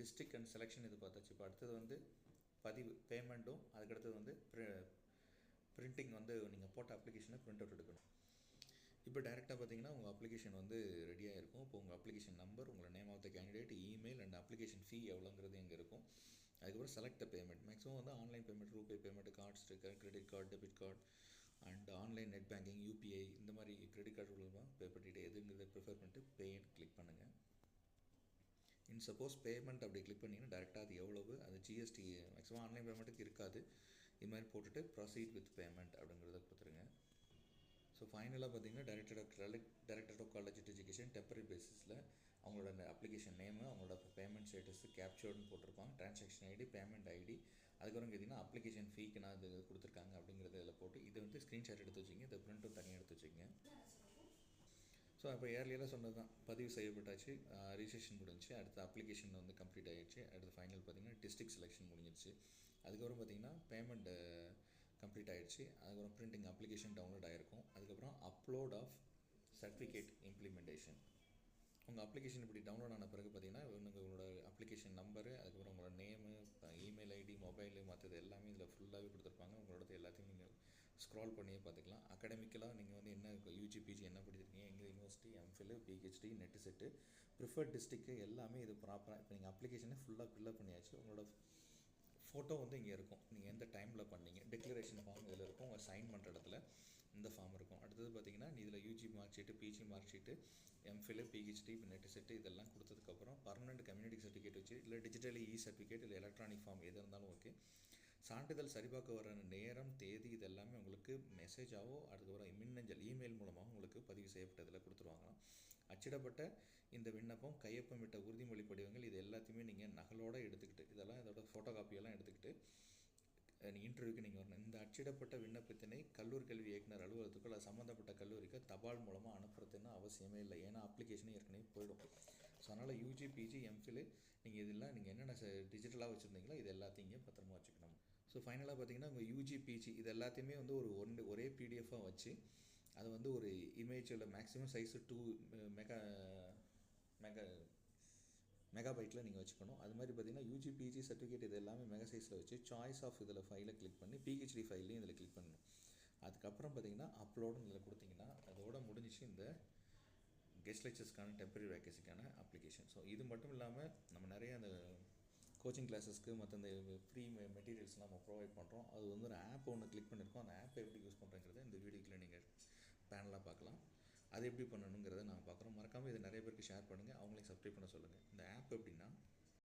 District and selection இது பார்த்தாச்சு இப்போ அடுத்தது வந்து பதிவு பேமெண்ட்டும் அதுக்கடுத்தது வந்து பிரிண்டிங் வந்து நீங்கள் போட்ட அப்ளிகேஷனை பிரிண்ட் அவுட் எடுக்கணும். இப்போ டேரெக்டாக பார்த்தீங்கன்னா உங்கள் அப்ளிகேஷன் வந்து ரெடியாக இருக்கும் இப்போ உங்கள் அப்ளிகேஷன் நம்பர் உங்களோட name of the candidate email and application fee எவ்வளோங்கிறது இங்கே இருக்கும். அதுக்கப்புறம் செலக்ட் பேமெண்ட் மேக்ஸிமம் வந்து online payment RuPay payment cards இருக்கு credit card debit card and online net banking UPI இந்த மாதிரி கிரெடிட் கார்டு மூலமாக பே பண்ணிட்டு எதுங்கிறத ப்ரிஃபர் பண்ணிட்டு பேன்னு கிளிக் பண்ணுங்கள் இன் சப்போஸ் பேமெண்ட் அப்படி கிளிக் பண்ணிங்கன்னா டேரெக்டாக அது எவ்வளவு? அது ஜிஎஸ்டி மேக்ஸிமம் ஆன்லைன் பேமெண்ட்டுக்கு இருக்காது. இது மாதிரி போட்டுட்டு ப்ரொசீட் வித் பேமெண்ட் அப்படிங்கிறத கொடுத்துருங்க. ஸோ ஃபைனலாக பார்த்தீங்கன்னா director of director of college education temporary பேசிஸில் அவங்களோட அப்ளிகேஷன் நேமு அவங்களோட பேமெண்ட் ஸ்டேட்டஸ் கேப்சர்டுன்னு போட்டிருப்பாங்க. ட்ரான்சாக்ஷன் ஐடி பேமெண்ட் ஐடி அதுக்கப்புறம் கேட்டிங்கன்னா அப்ளிகேஷன் ஃபீக்கு நான் இது கொடுத்துருக்காங்க அப்படிங்கிறத இதில் போட்டு இதை வந்து ஸ்க்ரீன்ஷாட் எடுத்து வச்சுங்க இதை பிரிண்ட்டும் தனியாக எடுத்து வச்சுங்க ஸோ அப்போ ஏர்லியராக சொன்னது தான் பதிவு செய்யப்பட்டாச்சு. ரிஜிஸ்ட்ரேஷன் முடிஞ்சு அடுத்த அப்ளிகேஷன் வந்து கம்ப்ளீட் ஆகிடுச்சு அடுத்து ஃபைனல் பார்த்தீங்கன்னா டிஸ்ட்ரிக்ட் செலெக்ஷன் முடிஞ்சிருச்சு. அதுக்கப்புறம் பார்த்தீங்கன்னா பேமெண்ட் கம்ப்ளீட் ஆகிடுச்சு அதுக்கப்புறம் பிரிண்டிங் அப்ளிகேஷன் டவுன்லோட் ஆகிருக்கும் அதுக்கப்புறம் அப்லோட் ஆஃப் சர்டிஃபிகேட் இம்ப்ளிமெண்டேஷன் உங்கள் அப்ளிகேஷன் இப்படி டவுன்லோட் ஆன பிறகு பார்த்தீங்கன்னா உங்களோட அப்ளிகேஷன் நம்பரு அதுக்கப்புறம் உங்களோட நேமு இமெயில் ஐடி மொபைலு மற்றது எல்லாமே இதில் ஃபுல்லாகவே கொடுத்துருப்பாங்க. உங்களோட எல்லாத்தையும் நீங்கள் ஸ்க்ரால் பண்ணியே பார்த்துக்கலாம். அகடமிக்கலாக நீங்கள் வந்து என்ன யூஜி பிஜி என்ன படிச்சிருக்கீங்க MST MPhil PhD NET SET preferred district எல்லாமே இது ப்ராப்பராக இப்போ நீங்கள் அப்ளிகேஷனை ஃபுல்லாக ஃபில்லப் பண்ணியாச்சு உங்களோட ஃபோட்டோ வந்து இங்கே இருக்கும். நீங்கள் எந்த டைமில் பண்ணீங்க? டிக்ளரேஷன் ஃபார்ம் இதில் இருக்கும். உங்கள் சைன் பண்ணுற இடத்துல இந்த ஃபார்ம் இருக்கும். அடுத்தது பார்த்தீங்கன்னா இதில் UG mark sheet PG mark sheet MPhil PhD NET SET இதெல்லாம் கொடுத்ததுக்கப்புறம் பர்மனெண்ட் கம்யூனிட்டி சர்டிஃபிகேட் வச்சு இல்லை டிஜிட்டலி இ சர்டிஃபிகேட் இல்லை எலக்ட்ரானிக் ஃபார்ம் எது இருந்தாலும் ஓகே சான்றிதழ் சரிபார்க்க வர நேரம் தேதி இது எல்லாமே உங்களுக்கு மெசேஜாவோ அதுக்கப்புறம் மின்னஞ்சல் இமெயில் மூலமாக உங்களுக்கு பதிவு செய்யப்பட்டதில் கொடுத்துருவாங்களாம். அச்சிடப்பட்ட இந்த விண்ணப்பம் கையொப்பமிட்ட உறுதிமொழி படிவங்கள் இது எல்லாத்தையுமே நீங்கள் நகலோடு எடுத்துக்கிட்டு இதெல்லாம் இதோட ஃபோட்டோ காப்பியெல்லாம் எடுத்துக்கிட்டு இன்டர்வியூக்கு நீங்கள் வரணும். இந்த அச்சிடப்பட்ட விண்ணப்பத்தினை கல்லூரி கல்வி இயக்குனர் அலுவலகத்துக்கு அல்லது சம்மந்தப்பட்ட கல்லூரிக்கு தபால் மூலமாக அனுப்புறதுன்னு அவசியமே இல்லை. ஏன்னா அப்ளிகேஷனே ஏற்கனவே போயிடும். ஸோ அதனால் யூஜி பிஜி எம்ஃபில் நீங்கள் இதெல்லாம் நீங்கள் என்னென்ன டிஜிட்டலாக வச்சுருந்தீங்களோ இது எல்லாத்தையும் இங்கே பத்திரமா வச்சுக்கணும். ஸோ ஃபைனலாக பார்த்தீங்கன்னா உங்கள் யூஜி பிஜி இது எல்லாத்தையுமே வந்து ஒரு ஒன்று ஒரே பிடிஎஃபாக வச்சு அது வந்து ஒரு இமேஜில் maximum size two mega mega மெகாபைட்டில் நீங்கள் வச்சுக்கணும். அது மாதிரி பார்த்தீங்கன்னா யூஜி பிஜி சர்டிஃபிகேட் இது எல்லாமே மெகா சைஸில் வச்சு சாய்ஸ் ஆஃப் இதில் ஃபைலை கிளிக் பண்ணி பிஹெச்டி ஃபைல்லையும் இதில் கிளிக் பண்ணணும். அதுக்கப்புறம் பார்த்தீங்கன்னா அப்லோடுன்னு இதில் கொடுத்தீங்கன்னா அதோட முடிஞ்சிச்சு இந்த கெஸ்ட் லெக்சர்ஸ்க்கான டெம்பரரி வேக்கன்சிக்கான அப்ளிகேஷன் ஸோ இது மட்டும் இல்லாமல் நம்ம நிறைய அந்த கோச்சிங் கிளாஸஸ்க்கு மற்ற இந்த ஃப்ரீ மெட்டீரியல்ஸ்லாம் நம்ம ப்ரொவைட் பண்ணுறோம் அது வந்து ஒரு ஆப் ஒன்று கிளிக் பண்ணியிருக்கோம் அந்த ஆப்பை எப்படி யூஸ் பண்ணுறங்கிறத இந்த வீடியோக்கில் நீங்கள் பேனலாக பார்க்கலாம். அது எப்படி பண்ணணுங்கிறத நான் பார்க்குறோம். மறக்காமல் இதை நிறைய பேருக்கு ஷேர் பண்ணுங்கள் அவங்களையும் சப்ஸ்கிரைப் பண்ண சொல்லுங்கள் இந்த ஆப் எப்படின்னா